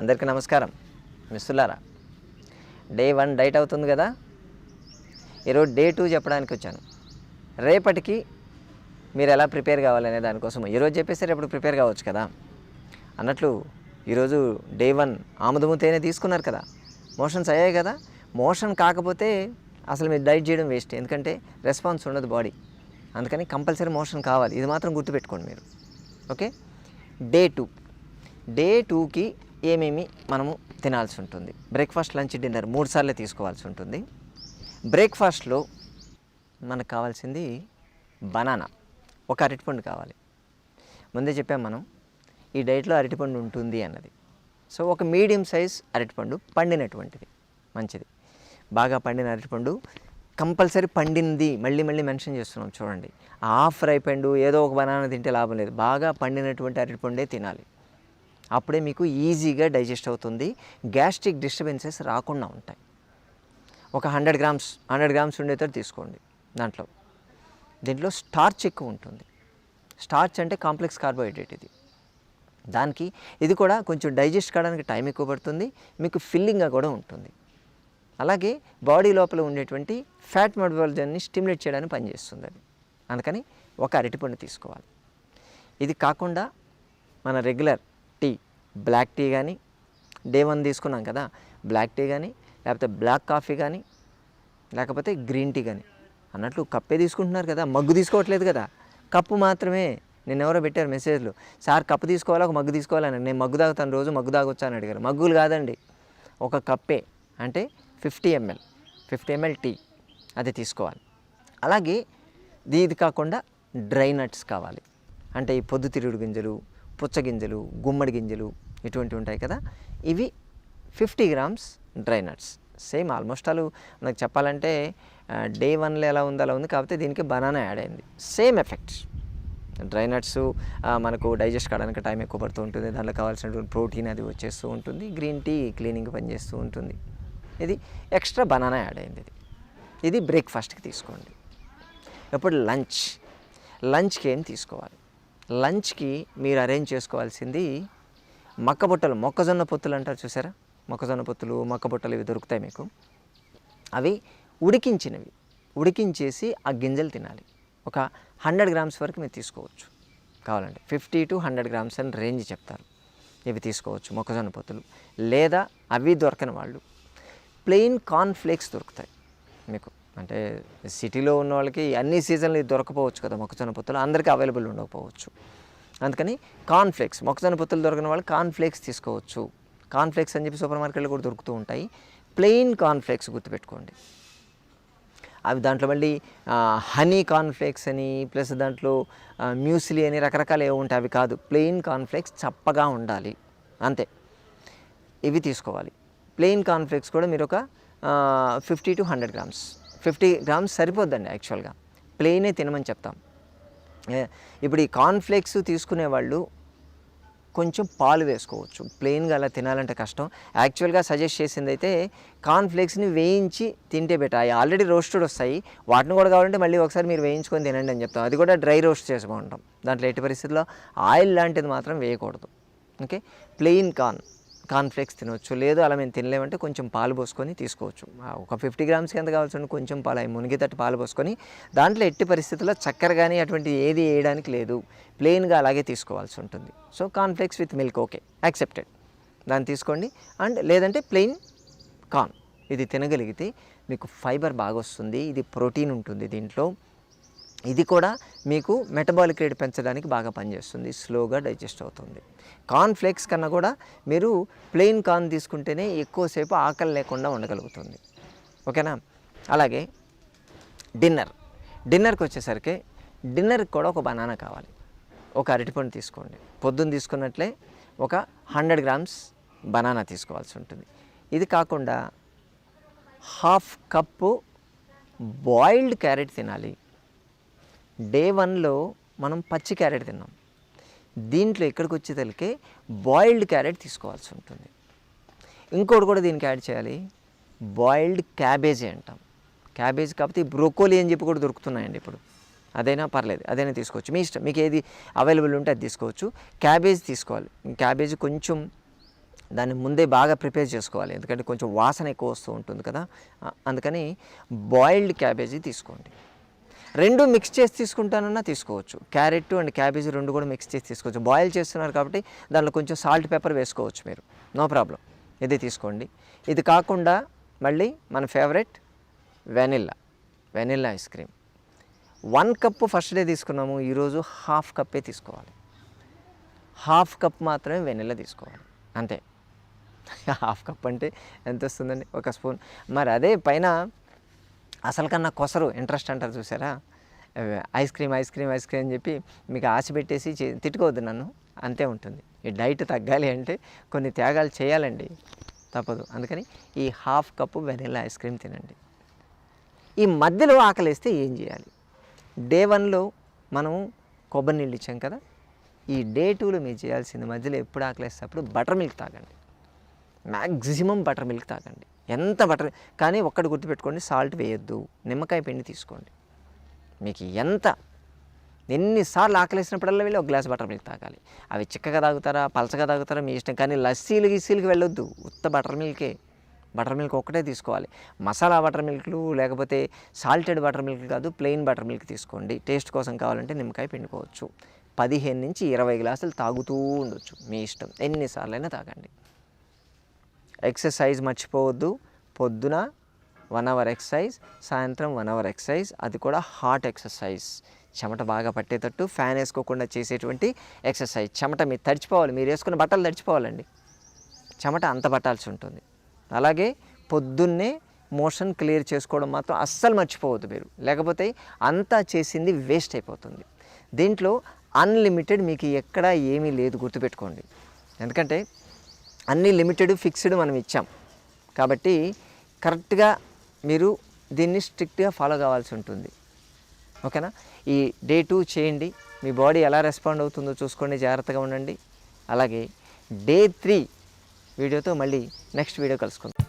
అందరికీ నమస్కారం. మిస్సులారా day one diet అవుతుంది కదా? ఈరోజు డే టూ చెప్పడానికి వచ్చాను. రేపటికి మీరు ఎలా ప్రిపేర్ కావాలనే దానికోసం ఈరోజు చెప్పేసి రేపు ప్రిపేర్ కావచ్చు కదా? అన్నట్లు ఈరోజు డే వన్ ఆముదము తేనె తీసుకున్నారు కదా? మోషన్స్ అయ్యాయి కదా? మోషన్ కాకపోతే అసలు మీరు డైట్ చేయడం వేస్ట్. ఎందుకంటే రెస్పాన్స్ ఉండదు బాడీ. అందుకని కంపల్సరీ మోషన్ కావాలి. ఇది మాత్రం గుర్తుపెట్టుకోండి మీరు. ఓకే? Day two. డే టూకి ఏమేమి మనము తినాల్సి ఉంటుంది? బ్రేక్ఫాస్ట్ లంచ్ డిన్నర్ మూడు సార్లు తీసుకోవాల్సి ఉంటుంది. బ్రేక్ఫాస్ట్లో మనకు కావాల్సింది బనానా. ఒక అరటిపండు కావాలి. ముందే చెప్పాం మనం ఈ డైట్లో అరటిపండు ఉంటుంది అన్నది. సో ఒక మీడియం సైజ్ అరటిపండు పండినటువంటిది. మంచిది. బాగా పండిన అరటిపండు కంపల్సరీ పండింది మళ్ళీ మళ్ళీ మెన్షన్ చేస్తున్నాం చూడండి. ఆఫ్ ఫ్రై పండు ఏదో ఒక బనానా తింటే లాభం లేదు. బాగా పండినటువంటి అరటిపండే తినాలి. అప్పుడే మీకు ఈజీగా డైజెస్ట్ అవుతుంది. గ్యాస్ట్రిక్ డిస్టర్బెన్సెస్ రాకుండా ఉంటాయి. ఒక హండ్రెడ్ గ్రామ్స్ హండ్రెడ్ గ్రామ్స్ ఉండేటట్టు తీసుకోండి దాంట్లో. దీంట్లో స్టార్చ్ ఎక్కువ ఉంటుంది. స్టార్చ్ అంటే కాంప్లెక్స్ కార్బోహైడ్రేట్ ఇది. దానికి ఇది కూడా కొంచెం డైజెస్ట్ కావడానికి టైం ఎక్కువ పడుతుంది. మీకు ఫిల్లింగ్గా కూడా ఉంటుంది. అలాగే బాడీ లోపల ఉండేటువంటి ఫ్యాట్ మెటబాలిజాన్ని స్టిమ్యులేట్ చేయడానికి పనిచేస్తుంది అది. అందుకని ఒక అరటిపండు తీసుకోవాలి. ఇది కాకుండా మన రెగ్యులర్ బ్లాక్ టీ కానీ డే వన్ తీసుకున్నాం కదా బ్లాక్ టీ కానీ లేకపోతే బ్లాక్ కాఫీ కానీ లేకపోతే గ్రీన్ టీ కానీ. అన్నట్లు కప్పే తీసుకుంటున్నారు కదా మగ్గు తీసుకోవట్లేదు కదా. కప్పు మాత్రమే. నేను ఎవరో పెట్టారు మెసేజ్లు. సార్ కప్పు తీసుకోవాలా? ఒక మగ్గు తీసుకోవాలని నేను మగ్గు తాగుతాను రోజు మగ్గు తాగొచ్చా? అని అడిగారు. మగ్గులు కాదండి. ఒక కప్పే. అంటే fifty ML. Fifty ML tea. అది తీసుకోవాలి. అలాగే ఇది ఇది కాకుండా డ్రై నట్స్ కావాలి. అంటే ఈ పొద్దుతిరుగుడు గింజలు పుచ్చగింజలు గుమ్మడి గింజలు ఇటువంటివి ఉంటాయి కదా. ఇవి fifty grams dry nuts. Same almost all మనకు చెప్పాలంటే డే వన్లో ఎలా ఉందో అలా ఉంది కాకపోతే దీనికి బనానా యాడ్ అయింది. సేమ్ ఎఫెక్ట్స్ డ్రై నట్స్ మనకు డైజెస్ట్ కావడానికి టైం ఎక్కువ పడుతూ ఉంటుంది. దాంట్లో కావాల్సినటువంటి ప్రోటీన్ అది వచ్చేస్తూ ఉంటుంది. గ్రీన్ టీ క్లీనింగ్ పనిచేస్తూ ఉంటుంది. ఇది ఎక్స్ట్రా బనానా యాడ్ అయింది ఇది. ఇది బ్రేక్ఫాస్ట్కి తీసుకోండి. ఇప్పుడు లంచ్. లంచ్కి ఏం తీసుకోవాలి? లంచ్కి మీరు అరేంజ్ చేసుకోవాల్సింది మక్క బుట్టలు మొక్కజొన్న పొత్తులు అంటారు చూసారా? మొక్కజొన్న పొత్తులు మక్క బుట్టలు ఇవి దొరుకుతాయి మీకు. అవి ఉడికించినవి. ఉడికించేసి ఆ గింజలు తినాలి. ఒక హండ్రెడ్ గ్రామ్స్ వరకు మీరు తీసుకోవచ్చు. కావాలంటే ఫిఫ్టీ టు హండ్రెడ్ గ్రామ్స్ అని రేంజ్ చెప్తారు. ఇవి తీసుకోవచ్చు మొక్కజొన్న పొత్తులు. లేదా అవి దొరకని వాళ్ళు. ప్లెయిన్ కార్న్ ఫ్లేక్స్ దొరుకుతాయి మీకు. అంటే సిటీలో ఉన్న వాళ్ళకి అన్ని సీజన్లు దొరకపోవచ్చు కదా మొక్కజొన్న పొత్తులు. అందరికీ అవైలబుల్ ఉండకపోవచ్చు. అందుకని కాన్ఫ్లెక్స్ మొక్కజొన్న పొత్తులు దొరకని వాళ్ళు కాన్ఫ్లెక్స్ తీసుకోవచ్చు. కాన్ఫ్లెక్స్ అని చెప్పి సూపర్ మార్కెట్లో కూడా దొరుకుతూ ఉంటాయి. ప్లెయిన్ కాన్ఫ్లెక్స్ గుర్తుపెట్టుకోండి. అవి దాంట్లో మళ్ళీ హనీ కాన్ఫ్లెక్స్ అని ప్లస్ దాంట్లో మ్యూస్లీ అని రకరకాలు ఏవి ఉంటాయి. అవి కాదు. ప్లెయిన్ కాన్ఫ్లెక్స్ చప్పగా ఉండాలి. అంతే. ఇవి తీసుకోవాలి. ప్లెయిన్ కాన్ఫ్లెక్స్ కూడా మీరు ఒక fifty to hundred grams fifty grams సరిపోద్దండి యాక్చువల్గా. ప్లెయినే తినమని చెప్తాం. ఇప్పుడు ఈ కార్న్ఫ్లేక్స్ తీసుకునే వాళ్ళు కొంచెం పాలు వేసుకోవచ్చు. ప్లెయిన్గా అలా తినాలంటే కష్టం. యాక్చువల్గా సజెస్ట్ చేసింది అయితే కార్న్ఫ్లేక్స్ని వేయించి తింటే బెటర్. అవి ఆల్రెడీ రోస్టెడ్ వస్తాయి. వాటిని కూడా కావాలంటే మళ్ళీ ఒకసారి మీరు వేయించుకొని తినండి అని చెప్తాం. అది కూడా డ్రై రోస్ట్ చేసుకుంటాం. దాంట్లో ఎట్టి పరిస్థితుల్లో ఆయిల్ లాంటిది మాత్రం వేయకూడదు. ఓకే? Plain corn. కార్న్ తినవచ్చు లేదు అలా మేము తినలేమంటే కొంచెం పాలు పోసుకొని తీసుకోవచ్చు. ఒక ఫిఫ్టీ గ్రామ్స్కి ఎంత కావాల్సి కొంచెం పాలు అవి మునిగేటట్టు పాలు పోసుకొని దాంట్లో ఎట్టి పరిస్థితుల్లో చక్కెర కానీ అటువంటి ఏది వేయడానికి లేదు. ప్లెయిన్గా అలాగే తీసుకోవాల్సి ఉంటుంది. So cornflakes with milk okay. Accepted. దాన్ని తీసుకోండి. అండ్ లేదంటే ప్లెయిన్ కార్న్. ఇది తినగలిగితే మీకు ఫైబర్ బాగా వస్తుంది ఇది ప్రోటీన్ ఉంటుంది దీంట్లో. ఇది కూడా మీకు మెటబాలిక్ రేట్ పెంచడానికి బాగా పనిచేస్తుంది స్లోగా డైజెస్ట్ అవుతుంది. కార్న్ ఫ్లేక్స్ కన్నా కూడా మీరు ప్లెయిన్ కార్న్ తీసుకుంటేనే ఎక్కువసేపు ఆకలి లేకుండా ఉండగలుగుతుంది. ఓకేనా? అలాగే డిన్నర్ డిన్నర్కి వచ్చేసరికి డిన్నర్కి కూడా ఒక బనానా కావాలి. ఒక అరటిపండు తీసుకోండి. పొద్దున్న తీసుకున్నట్లే ఒక హండ్రెడ్ గ్రామ్స్ బనానా తీసుకోవాల్సి ఉంటుంది. ఇది కాకుండా హాఫ్ కప్పు బాయిల్డ్ క్యారెట్ తినాలి. డే వన్లో మనం పచ్చి క్యారెట్ తిన్నాం. దీంట్లో ఎక్కడికి వచ్చేసరికి బాయిల్డ్ క్యారెట్ తీసుకోవాల్సి ఉంటుంది. ఇంకోటి కూడా దీనికి యాడ్ చేయాలి. బాయిల్డ్ క్యాబేజీ అంటాం. క్యాబేజ్ కాకపోతే బ్రోకోలీ అని చెప్పి కూడా దొరుకుతున్నాయండి ఇప్పుడు. అదైనా పర్లేదు అదైనా తీసుకోవచ్చు. మీ ఇష్టం మీకు ఏది అవైలబుల్ ఉంటే అది తీసుకోవచ్చు. క్యాబేజ్ తీసుకోవాలి. క్యాబేజ్ కొంచెం దాన్ని ముందే బాగా ప్రిపేర్ చేసుకోవాలి. ఎందుకంటే కొంచెం వాసన ఎక్కువ వస్తూ ఉంటుంది కదా. అందుకని బాయిల్డ్ క్యాబేజీ తీసుకోండి. రెండు మిక్స్ చేసి తీసుకుంటానన్నా తీసుకోవచ్చు. క్యారెట్ అండ్ క్యాబేజీ రెండు కూడా మిక్స్ చేసి తీసుకోవచ్చు. బాయిల్ చేస్తున్నారు కాబట్టి దాంట్లో కొంచెం సాల్ట్ పెప్పర్ వేసుకోవచ్చు మీరు. నో ప్రాబ్లం ఇది తీసుకోండి. ఇది కాకుండా మళ్ళీ మన favourite vanilla vanilla ice cream one cup first day తీసుకున్నాము. ఈరోజు హాఫ్ కప్పే తీసుకోవాలి. హాఫ్ కప్ మాత్రమే వెనిల్లా తీసుకోవాలి. అంతే. హాఫ్ కప్ అంటే ఎంత వస్తుందండి? ఒక స్పూన్. మరి అదే పైన అసలు కన్నా కొసరు ఇంట్రెస్ట్ అంటారు చూసారా? Ice cream ice cream ice cream అని చెప్పి మీకు ఆశ పెట్టేసి చే- తిట్టుకోవద్దు నన్ను. అంతే ఉంటుంది. ఈ డైట్ తగ్గాలి అంటే కొన్ని త్యాగాలు చేయాలండి. తప్పదు. అందుకని ఈ half cup vanilla ice cream తినండి. ఈ మధ్యలో ఆకలిస్తే ఏం చేయాలి? డే వన్లో మనం కొబ్బరి నీళ్ళు ఇచ్చాం కదా? ఈ డే టూలో మీరు చేయాల్సింది మధ్యలో ఎప్పుడు ఆకలిస్తే అప్పుడు బటర్ మిల్క్ తాగండి. మ్యాక్సిమం బటర్ మిల్క్ తాగండి. ఎంత బటర్ కానీ ఒక్కటి గుర్తుపెట్టుకోండి సాల్ట్ వేయొద్దు. నిమ్మకాయ పిండి తీసుకోండి. మీకు ఎంత ఎన్నిసార్లు ఆకలేసినప్పుడల్లా వెళ్ళి ఒక గ్లాస్ బటర్ మిల్క్ తాగాలి. అవి చిక్కగా తాగుతారా పలచగా తాగుతారా మీ ఇష్టం. కానీ లస్సీలు గిస్సీలకి వెళ్ళొద్దు. ఉత్త బటర్ మిల్కే. బటర్ మిల్క్ ఒక్కటే తీసుకోవాలి. మసాలా బటర్ మిల్క్లు లేకపోతే సాల్టెడ్ బటర్ మిల్క్ కాదు ప్లెయిన్ బటర్ మిల్క్ తీసుకోండి. టేస్ట్ కోసం కావాలంటే నిమ్మకాయ పిండుకోవచ్చు. పదిహేను నుంచి ఇరవై గ్లాసులు తాగుతూ ఉండొచ్చు. మీ ఇష్టం. ఎన్నిసార్లైనా తాగండి. ఎక్సర్సైజ్ మర్చిపోవద్దు. పొద్దున వన్ అవర్ ఎక్సర్సైజ్ సాయంత్రం వన్ అవర్ ఎక్సర్సైజ్ అది కూడా హాట్ ఎక్సర్సైజ్. చెమట బాగా పట్టేటట్టు ఫ్యాన్ వేసుకోకుండా చేసేటువంటి ఎక్సర్సైజ్. చెమట మీరు తడిచిపోవాలి మీరు వేసుకున్న బట్టలు తడిచిపోవాలండి. చెమట అంత పట్టాల్సి ఉంటుంది. అలాగే పొద్దున్నే మోషన్ క్లియర్ చేసుకోవడం మాత్రం అస్సలు మర్చిపోవద్దు మీరు. లేకపోతే అంతా చేసింది వేస్ట్ అయిపోతుంది. దీంట్లో అన్లిమిటెడ్ మీకు ఎక్కడ ఏమీ లేదు గుర్తుపెట్టుకోండి. ఎందుకంటే అన్ని లిమిటెడ్ ఫిక్స్డ్ మనం ఇచ్చాం. కాబట్టి కరెక్ట్గా మీరు దీన్ని స్ట్రిక్ట్గా ఫాలో కావాల్సి ఉంటుంది. ఓకేనా? ఈ డే టూ చేయండి. మీ బాడీ ఎలా రెస్పాండ్ అవుతుందో చూసుకోండి. జాగ్రత్తగా ఉండండి. అలాగే డే త్రీ వీడియోతో మళ్ళీ నెక్స్ట్ వీడియో కలుసుకుందాం.